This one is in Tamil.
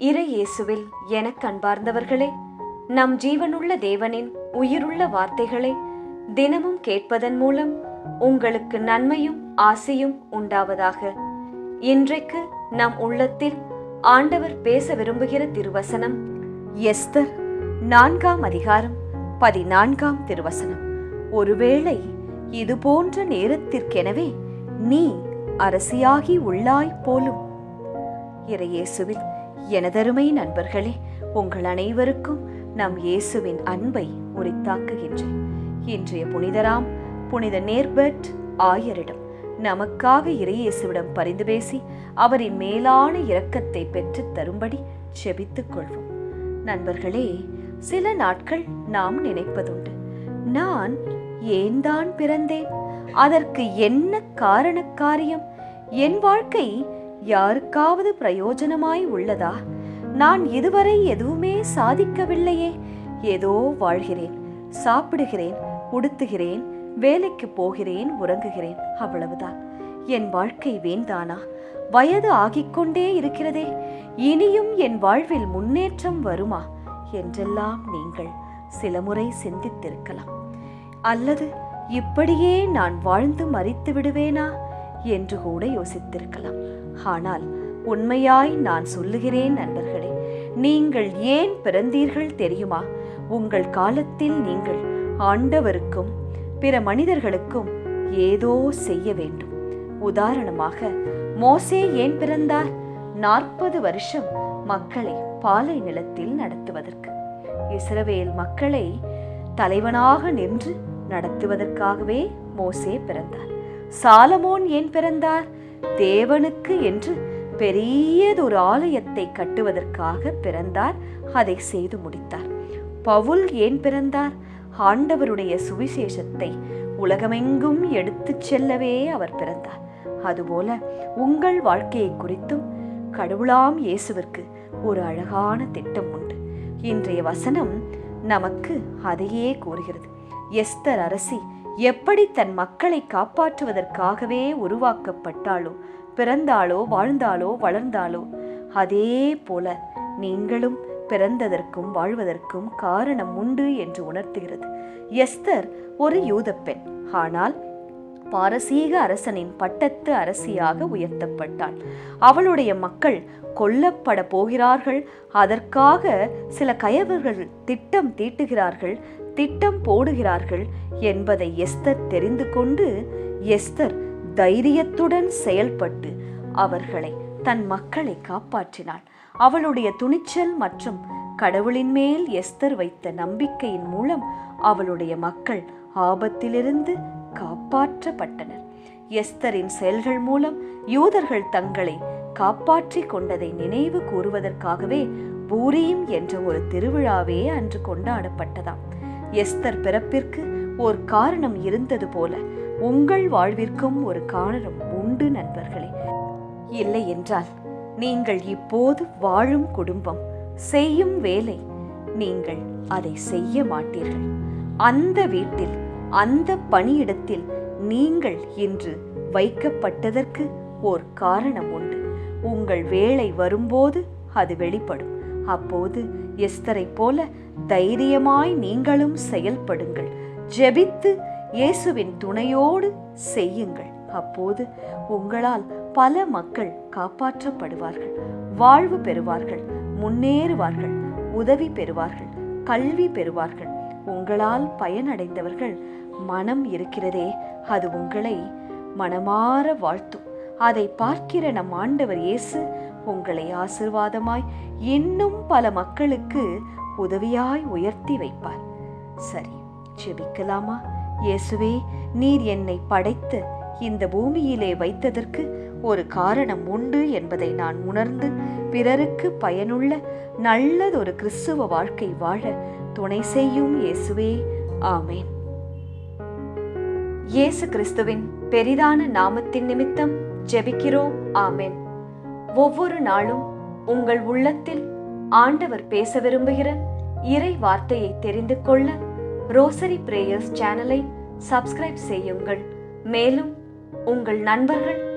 இறை இயேசுவில் எனக் அன்பார்ந்தவர்களே நம் ஜீவனுள்ள தேவனின் உயிருள்ள வார்த்தைகளை தினமும் கேட்பதன் மூலம் உங்களுக்கு நன்மையும் ஆசையும் உண்டாவதாக. இன்றைக்கு நம் உள்ளத்தில் ஆண்டவர் பேச விரும்புகிற திருவசனம் எஸ்தர் நான்காம் அதிகாரம் பதினான்காம் திருவசனம். ஒருவேளை இது போன்ற நேரத்திற்கெனவே நீ அரசியாகி உள்ளாய் போலும் இறையேசுவில் எனதருமை நண்பர்களே உங்கள் அனைவருக்கும் நம் இயேசுவின் அன்பை உரித்தாக்குகின்றேன். இன்றைய புனிதராம் புனித நேர்பர்ட் ஆயரிடம் நமக்காக இறையேசுவிடம் பரிந்து பேசி அவரின் மேலான இரக்கத்தை பெற்றுத் தரும்படி செபித்துக் கொள்வோம். நண்பர்களே சில நாட்கள் நாம் நினைப்பதுண்டு. நான் ஏன் தான் பிறந்தேன்? அதற்கு என்ன காரண காரியம்? என் வாழ்க்கை யாருக்காவது பிரயோஜனமாய் உள்ளதா? நான் இதுவரை எதுவுமே சாதிக்கவில்லையே. ஏதோ வாழ்கிறேன் சாப்பிடுகிறேன் உடுத்துகிறேன் வேலைக்கு போகிறேன் உறங்குகிறேன் அவ்வளவுதான். என் வாழ்க்கை வேண்டானா வயது ஆகிக்கொண்டே இருக்கிறதே. இனியும் என் வாழ்வில் முன்னேற்றம் வருமா? என்றெல்லாம் நீங்கள் சில முறை சிந்தித்திருக்கலாம். அல்லது இப்படியே நான் வாழ்ந்து மறித்து விடுவேனா? என்று கூட யோசித்திருக்கலாம். ஆனால் உண்மையாய் நான் சொல்லுகிறேன் நண்பர்களே நீங்கள் ஏன் பிறந்தீர்கள் தெரியுமா? உங்கள் காலத்தில் நீங்கள் ஆண்டவருக்கும் பிற மனிதர்களுக்கும் ஏதோ செய்ய வேண்டும். உதாரணமாக மோசே ஏன் பிறந்தார்? நாற்பது வருஷம் மக்களை பாலை நிலத்தில் நடத்துவதற்கு. இஸ்ரவேல் மக்களை தலைவனாக நின்று நடத்துவதற்காகவே மோசே பிறந்தார். சாலமோன் ஏன் பிறந்தார்? தேவனுக்கு என்று பெரியதொரு ஆலயத்தை கட்டுவதற்காக பிறந்தார் அதை செய்து முடித்தார். பவுல் ஏன் பிறந்தார்? ஆண்டவருடைய சுவிசேஷத்தை உலகமெங்கும் எடுத்துச் செல்லவே அவர் பிறந்தார். அதுபோல உங்கள் வாழ்க்கையை குறித்தும் கடவுளாம் இயேசுவிற்கு ஒரு அழகான திட்டம் உண்டு. இன்றைய வசனம் நமக்கு அதையே கூறுகிறது. எஸ்தர் அரசி எப்படி தன் மக்களை காப்பாற்றுவதற்காகவே உருவாக்கப்பட்டாளோ பிறந்தாளோ வாழ்ந்தாளோ வளர்ந்தாளோ அதே போல நீங்களும் பிறந்ததற்கும் வாழ்வதற்கும் காரணம் உண்டு என்று உணர்த்துகிறது. எஸ்தர் ஒரு யூத பெண். ஆனால் பாரசீக அரசனின் பட்டத்து அரசியாக உயர்த்தப்பட்டாள் அவளுடைய மக்கள் கொல்லப்பட போகிறார்கள். அதற்காக சில கயவர்கள் திட்டம் தீட்டுகிறார்கள் திட்டம் போடுகிறார்கள் என்பதை எஸ்தர் தெரிந்து கொண்டு எஸ்தர் தைரியத்துடன் செயல்பட்டு அவர்களை தன் மக்களை காப்பாற்றினாள் அவளுடைய துணிச்சல் மற்றும் கடவுளின் மேல் எஸ்தர் வைத்த நம்பிக்கையின் மூலம் அவளுடைய மக்கள் ஆபத்திலிருந்து காப்பாற்றப்பட்டனர். எஸ்தரின் செயல்கள் மூலம் யூதர்கள் தங்களை காப்பாற்றிக் கொண்டதை நினைவு கூறுவதற்காகவே பூரீம் என்ற ஒரு திருவிழாவே அன்று கொண்டாடப்பட்டதாம். எஸ்தர் பிறப்பிற்கு ஒரு காரணம் இருந்தது போல உங்கள் வாழ்விற்கும் ஒரு காரணம் உண்டு நண்பர்களே. இல்லை என்றால் நீங்கள் இப்போது வாழும் குடும்பம் செய்யும் வேலை நீங்கள் அதை செய்ய மாட்டீர்கள். அந்த வீட்டில் அந்த பணியிடத்தில் நீங்கள் இன்று வைக்கப்பட்டதற்கு ஓர் காரணம் உண்டு. உங்கள் வேலை வரும்போது அது வெளிப்படும். அப்போது எஸ்தரை போல தைரியமாய் நீங்களும் செயல்படுங்கள். ஜெபித்து இயேசுவின் துணையோடு செய்யுங்கள். அப்போது உங்களால் பல மக்கள் காப்பாற்றப்படுவார்கள். வாழ்வு பெறுவார்கள். முன்னேறுவார்கள். உதவி பெறுவார்கள். கல்வி பெறுவார்கள். உங்களால் பயனடைந்தவர்கள் மனம் இருக்கிறதே அது உங்களை மனமாற வாழ்த்தும். அதை பார்க்கிற நம் ஆண்டவர் இயேசு உங்களை ஆசிர்வாதமாய் இன்னும் பல மக்களுக்கு உதவியாய் உயர்த்தி வைப்பார். சரி ஜெபிக்கலாமா? இயேசுவே நீர் என்னை படைத்து இந்த பூமியிலே வைத்ததற்கு ஒரு காரணம் உண்டு என்பதை நான் உணர்ந்து பிறருக்கு பயனுள்ள நல்லதொரு கிறிஸ்துவ வாழ்க்கை வாழ துணை செய்யும் இயேசுவே. ஆமேன். இயேசு கிறிஸ்துவின் பெரிதான நாமத்தின் நிமித்தம் ஜெபிக்கிறோம். ஆமேன். ஒவ்வொரு நாளும் உங்கள் உள்ளத்தில் ஆண்டவர் பேச விரும்புகிற இறை வார்த்தையை தெரிந்து கொள்ள ரோசரி பிரேயர்ஸ் சேனலை சப்ஸ்கிரைப் செய்யுங்கள். மேலும் உங்கள் நண்பர்கள்